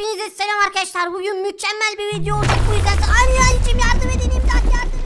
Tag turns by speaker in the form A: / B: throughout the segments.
A: Hepinize selam arkadaşlar. Bugün mükemmel bir video olacak. Bu yüzden anneciğim yardım edin imdat yardım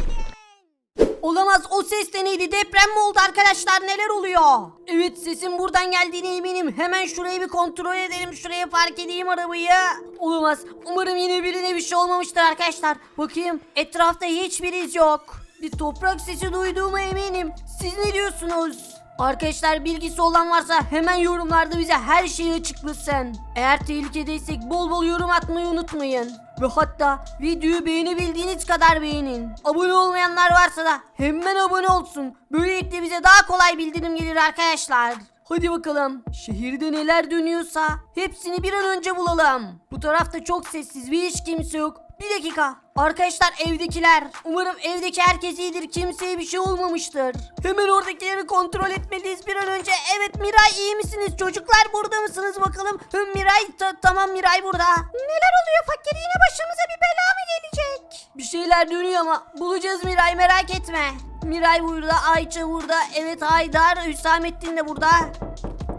A: edin. Olamaz o ses de neydi? Deprem mi oldu arkadaşlar? Neler oluyor? Evet sesin buradan geldiğine eminim. Hemen şurayı bir kontrol edelim. Şuraya park edeyim arabayı. Olamaz. Umarım yine birine bir şey olmamıştır arkadaşlar. Bakayım etrafta hiçbir iz yok. Bir toprak sesi duyduğuma eminim. Siz ne diyorsunuz? Arkadaşlar bilgisi olan varsa hemen yorumlarda bize her şeyi açıklasın. Eğer tehlikedeysek bol bol yorum atmayı unutmayın. Ve hatta videoyu beğenebildiğiniz kadar beğenin. Abone olmayanlar varsa da hemen abone olsun. Böylelikle bize daha kolay bildirim gelir arkadaşlar. Hadi bakalım. Şehirde neler dönüyorsa hepsini bir an önce bulalım. Bu tarafta çok sessiz ve hiç kimse yok. Bir dakika. Arkadaşlar evdekiler. Umarım evdeki herkes iyidir. Kimseye bir şey olmamıştır. Hemen oradakileri kontrol etmeliyiz bir an önce. Evet Miray iyi misiniz? Çocuklar burada mısınız bakalım? Hı, Miray ta- tamam Miray burada. Neler oluyor fakir? Yine başımıza bir bela mı gelecek? Bir şeyler dönüyor ama bulacağız Miray merak etme. Miray burada, Ayça burada, evet Haydar, Hüsamettin de burada.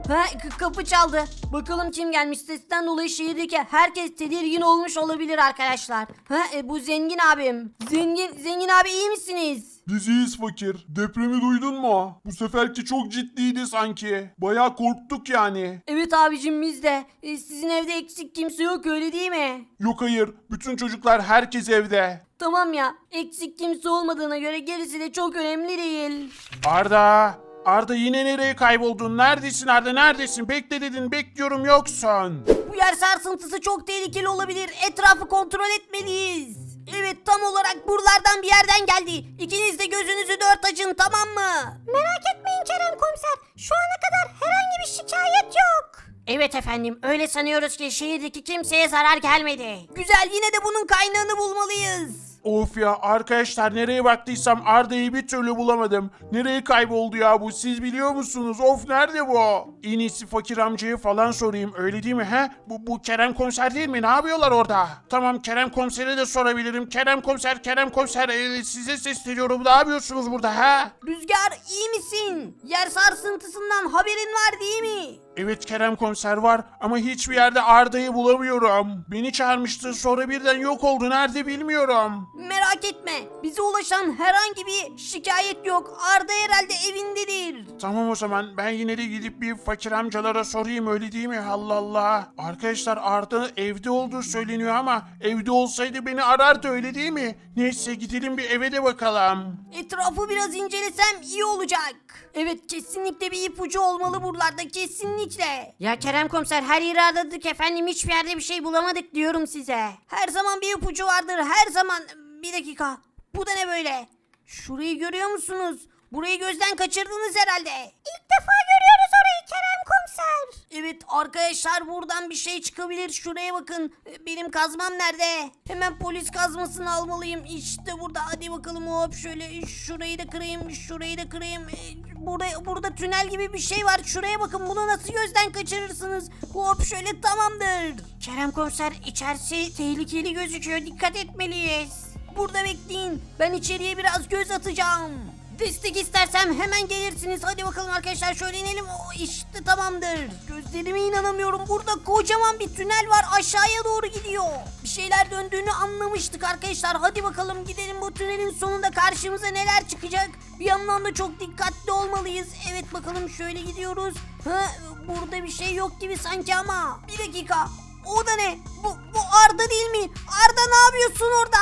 A: Ha, kapı çaldı. Bakalım kim gelmiş. Sesten dolayı şehirdeki herkes tedirgin olmuş olabilir arkadaşlar. Ha, e, bu zengin abim. Zengin, zengin abi iyi misiniz?
B: Biz iyiyiz fakir. Depremi duydun mu? Bu seferki çok ciddiydi sanki. Bayağı korktuk yani.
A: Evet abicim biz de. E, sizin evde eksik kimse yok öyle değil mi?
B: Yok hayır. Bütün çocuklar herkes evde.
A: Tamam ya. Eksik kimse olmadığına göre gerisi de çok önemli değil.
B: Arda. Arda yine nereye kayboldun? Neredesin Arda neredesin? Bekle dedin bekliyorum yoksun.
A: Bu yer sarsıntısı çok tehlikeli olabilir. Etrafı kontrol etmeliyiz. Evet tam olarak buralardan bir yerden geldi. İkiniz de gözünüzü dört açın tamam mı? Merak etmeyin Kerem komiser. Şu ana kadar herhangi bir şikayet yok. Evet efendim öyle sanıyoruz ki şehirdeki kimseye zarar gelmedi. Güzel yine de bunun kaynağını bulmalıyız.
B: Of ya arkadaşlar nereye baktıysam Arda'yı bir türlü bulamadım. Nereye kayboldu ya bu siz biliyor musunuz? Of nerede bu? En iyisi fakir amcaya falan sorayım öyle değil mi he? Bu, bu Kerem komiser değil mi? Ne yapıyorlar orada? Tamam Kerem komisere de sorabilirim. Kerem komiser, Kerem komiser e, size sesleniyorum. Ne yapıyorsunuz burada he?
A: Rüzgar iyi misin? Yer sarsıntısından haberin var değil mi?
B: Evet Kerem komiser var ama hiçbir yerde Arda'yı bulamıyorum. Beni çağırmıştı sonra birden yok oldu. Nerede bilmiyorum.
A: Merak etme. Bize ulaşan herhangi bir şikayet yok. Arda herhalde evindedir.
B: Tamam o zaman ben yine de gidip bir fakir amcalara sorayım öyle değil mi? Allah Allah. Arkadaşlar Arda evde olduğu söyleniyor ama evde olsaydı beni arardı öyle değil mi? Neyse gidelim bir eve de bakalım.
A: Etrafı biraz incelesem iyi olacak. Evet kesinlikle bir ipucu olmalı buralarda kesinlikle. Ya Kerem komiser her yeri aradık efendim hiçbir yerde bir şey bulamadık diyorum size. Her zaman bir ipucu vardır her zaman. Bir dakika bu da ne böyle? Şurayı görüyor musunuz? Burayı gözden kaçırdınız herhalde. İlk defa görüyoruz orayı Kerem komiser. Evet arkadaşlar buradan bir şey çıkabilir. Şuraya bakın. Ee, Benim kazmam nerede? Hemen polis kazmasını almalıyım. İşte burada. Hadi bakalım hop şöyle şurayı da kırayım. Şurayı da kırayım. Ee, Burada, burada tünel gibi bir şey var. Şuraya bakın. Bunu nasıl gözden kaçırırsınız? Hop şöyle tamamdır. Kerem komiser içerisi tehlikeli gözüküyor. Dikkat etmeliyiz. Burada bekleyin. Ben içeriye biraz göz atacağım. Destek istersem hemen gelirsiniz. Hadi bakalım arkadaşlar şöyle inelim. O işte tamamdır. Gözlerime inanamıyorum. Burada kocaman bir tünel var. Aşağıya doğru gidiyor. Bir şeyler döndüğünü anlamıştık arkadaşlar. Hadi bakalım gidelim bu tünelin sonunda karşımıza neler çıkacak. Bir yandan da çok dikkatli olmalıyız. Evet bakalım şöyle gidiyoruz. Ha, burada bir şey yok gibi sanki ama. Bir dakika. O da ne? Bu, bu Arda değil mi? Arda ne yapıyorsun orada?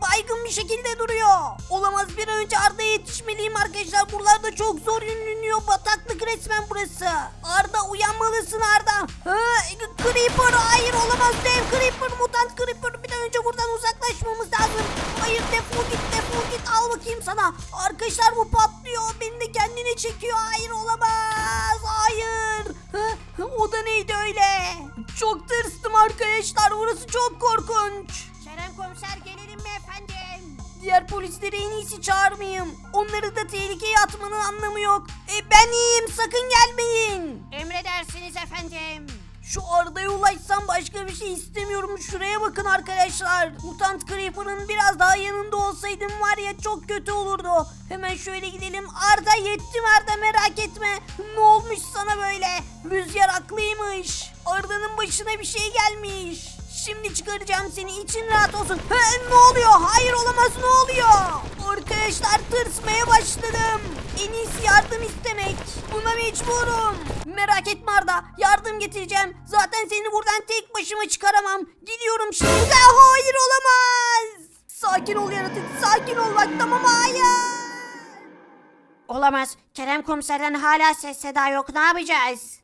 A: Baygın bir şekilde duruyor. Olamaz bir an önce Arda'ya yetişmeliyim arkadaşlar. Buralarda çok zor yürünüyor. Bataklık resmen burası. Arda uyanmalısın Arda. Ha, Creeper hayır olamaz dev Creeper mutant Creeper. Bir an önce buradan uzaklaşmamız lazım. Hayır defol git defol git al bakayım sana. Arkadaşlar bu patlıyor. Beni de kendine çekiyor. Hayır olamaz. Hayır. Ha, o da neydi öyle? Çok tırstım arkadaşlar. Burası çok korkunç. Kerem komiser gelelim mi efendim? Diğer polisleri en iyisi çağırmayayım. Onları da tehlikeye atmanın anlamı yok. E, ben iyiyim sakın gelmeyin. Emredersiniz efendim. Şu Arda'ya ulaşsam başka bir şey istemiyorum. Şuraya bakın arkadaşlar. Mutant Creeper'ın biraz daha yanında olsaydım var ya çok kötü olurdu. Hemen şöyle gidelim. Arda yettim Arda merak etme. Ne olmuş sana böyle? Rüzgar haklıymış. Arda'nın başına bir şey gelmiş. kurtaracağım seni için rahat olsun. Ha, ne oluyor? Hayır olamaz ne oluyor? Arkadaşlar tırsmaya başladım. En iyisi yardım istemek. Buna mecburum. Merak etme Arda yardım getireceğim. Zaten seni buradan tek başıma çıkaramam. Gidiyorum şimdi. Ha, Hayır olamaz. Sakin ol yaratık sakin ol bak tamam hayır. Olamaz. Kerem komiserden hala ses seda yok. Ne yapacağız?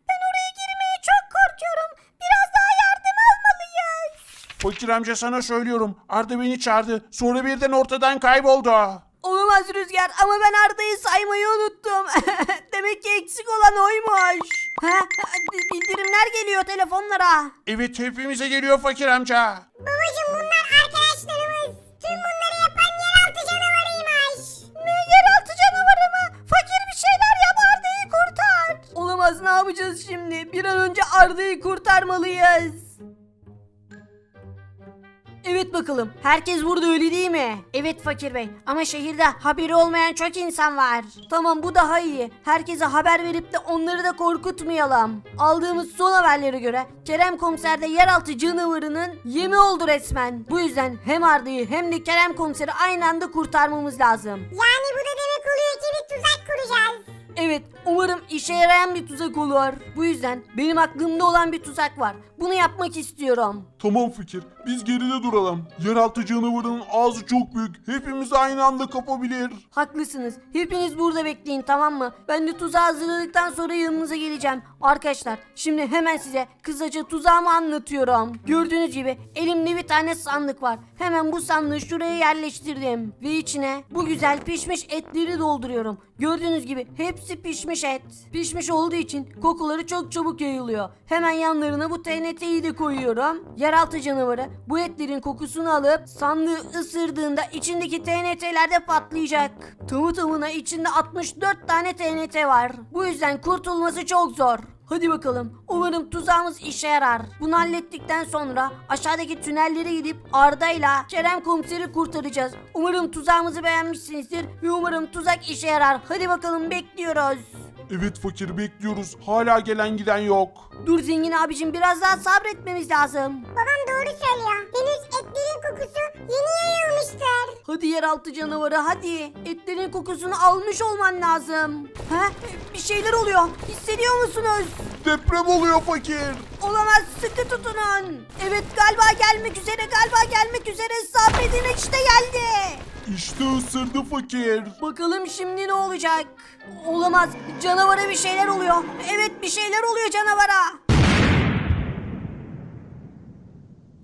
B: Fakir amca sana söylüyorum. Arda beni çağırdı. Sonra birden ortadan kayboldu.
A: Olamaz Rüzgar ama ben Arda'yı saymayı unuttum. Demek ki eksik olan oymuş. Ha? Bildirimler geliyor telefonlara.
B: Evet hepimize geliyor fakir amca.
C: Babacım bunlar arkadaşlarımız. Tüm bunları yapan yeraltı canavarıymış.
A: Ne yeraltı canavarı mı? Fakir bir şeyler yap Arda'yı kurtar. Olamaz ne yapacağız şimdi? Bir an önce Arda'yı kurtarmalıyız. Evet bakalım. Herkes burada öyle değil mi? Evet Fakir Bey. Ama şehirde haberi olmayan çok insan var. Tamam bu daha iyi. Herkese haber verip de onları da korkutmayalım. Aldığımız son haberlere göre Kerem Komiser de yeraltı canavarının yemi oldu resmen. Bu yüzden hem Arda'yı hem de Kerem Komiser'i aynı anda kurtarmamız lazım.
C: Yani bu da demek oluyor ki bir tuzak kuracağız.
A: İşe yarayan bir tuzak olur. Bu yüzden benim aklımda olan bir tuzak var. Bunu yapmak istiyorum.
B: Tamam fikir. Biz geride duralım. Yeraltı canavarının ağzı çok büyük. Hepimiz aynı anda kapabilir.
A: Haklısınız. Hepiniz burada bekleyin tamam mı? Ben de tuzağı hazırladıktan sonra yanınıza geleceğim. Arkadaşlar şimdi hemen size kısaca tuzağımı anlatıyorum. Gördüğünüz gibi elimde bir tane sandık var. Hemen bu sandığı şuraya yerleştirdim. Ve içine bu güzel pişmiş etleri dolduruyorum. Gördüğünüz gibi hepsi pişmiş et. Pişmiş olduğu için kokuları çok çabuk yayılıyor. Hemen yanlarına bu TNT'yi de koyuyorum. Yeraltı canavarı bu etlerin kokusunu alıp sandığı ısırdığında içindeki TNT'ler de patlayacak. Tamı tamına içinde 64 tane TNT var. Bu yüzden kurtulması çok zor. Hadi bakalım. Umarım tuzağımız işe yarar. Bunu hallettikten sonra aşağıdaki tünellere gidip Arda'yla Kerem komiseri kurtaracağız. Umarım tuzağımızı beğenmişsinizdir ve umarım tuzak işe yarar. Hadi bakalım bekliyoruz.
B: Evet fakir bekliyoruz. Hala gelen giden yok.
A: Dur zengin abicim biraz daha sabretmemiz lazım.
C: Babam doğru söylüyor. Henüz etlerin kokusu yeni yayılmıştır.
A: Hadi yeraltı canavarı hadi. Etlerin kokusunu almış olman lazım. Ha? Bir şeyler oluyor. Hissediyor musunuz?
B: Deprem oluyor fakir.
A: Olamaz sıkı tutunun. Evet galiba gelmek üzere galiba gelmek üzere sabredin işte geldi.
B: İşte ısırdı fakir.
A: Bakalım şimdi ne olacak? Olamaz canavara bir şeyler oluyor. Evet bir şeyler oluyor canavara.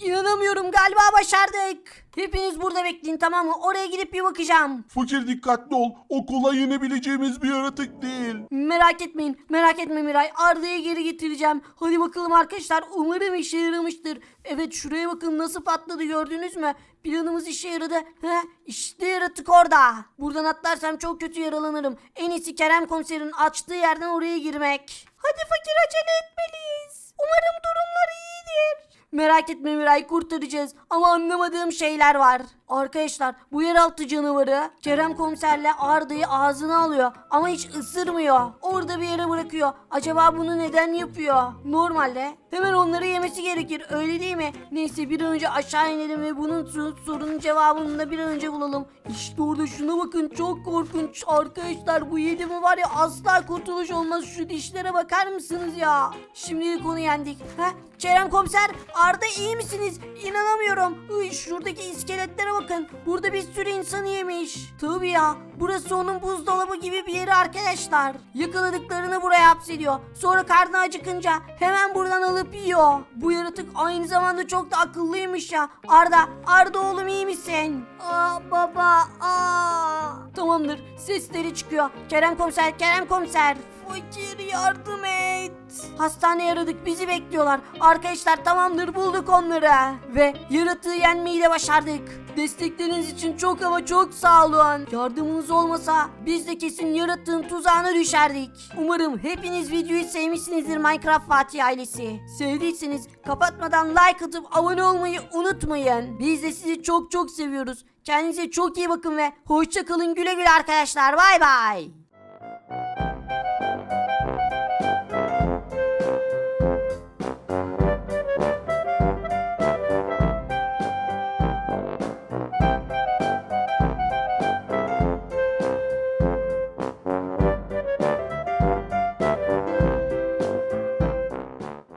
A: İnanamıyorum galiba başardık. Hepiniz burada bekleyin tamam mı? Oraya gidip bir bakacağım.
B: Fakir dikkatli ol. O kolay yenebileceğimiz bir yaratık değil.
A: Merak etmeyin, merak etme Miray. Arda'yı geri getireceğim. Hadi bakalım arkadaşlar. Umarım işe yaramıştır. Evet şuraya bakın nasıl patladı gördünüz mü? Planımız işe yaradı. Heh, işte yaratık orada. Buradan atlarsam çok kötü yaralanırım. En iyisi Kerem komiserin açtığı yerden oraya girmek. Hadi fakir acele etmeliyiz. Umarım durumları iyidir. Merak etme Miray kurtaracağız ama anlamadığım şeyler var. Arkadaşlar bu yeraltı canavarı Kerem komiserle Arda'yı ağzına alıyor ama hiç ısırmıyor. Orada bir yere bırakıyor. Acaba bunu neden yapıyor? Normalde hemen onları yemesi gerekir öyle değil mi? Neyse bir an önce aşağı inelim ve bunun so- sorunun cevabını da bir an önce bulalım. İşte orada şuna bakın çok korkunç arkadaşlar bu yedi var ya asla kurtuluş olmaz şu dişlere bakar mısınız ya? Şimdilik onu yendik. Heh, Kerem komiser Arda iyi misiniz? İnanamıyorum. Uy, şuradaki iskeletlere bakın. Burada bir sürü insanı yemiş. Tabii ya. Burası onun buzdolabı gibi bir yeri arkadaşlar. Yakaladıklarını buraya hapsediyor. Sonra karnı acıkınca hemen buradan alıp yiyor. Bu yaratık aynı zamanda çok da akıllıymış ya. Arda, Arda oğlum iyi misin? Aa baba, aa. Tamamdır. Sesleri çıkıyor. Kerem komiser, Kerem komiser. Fakir yardım et. Hastaneye aradık bizi bekliyorlar. Arkadaşlar tamamdır bulduk onları. Ve yaratığı yenmeyi de başardık. Destekleriniz için çok ama çok sağ olun. Yardımınız olmasa biz de kesin yaratığın tuzağına düşerdik. Umarım hepiniz videoyu sevmişsinizdir Minecraft Fatih ailesi. Sevdiyseniz kapatmadan like atıp abone olmayı unutmayın. Biz de sizi çok çok seviyoruz. Kendinize çok iyi bakın ve hoşça kalın güle güle arkadaşlar. Bay bay.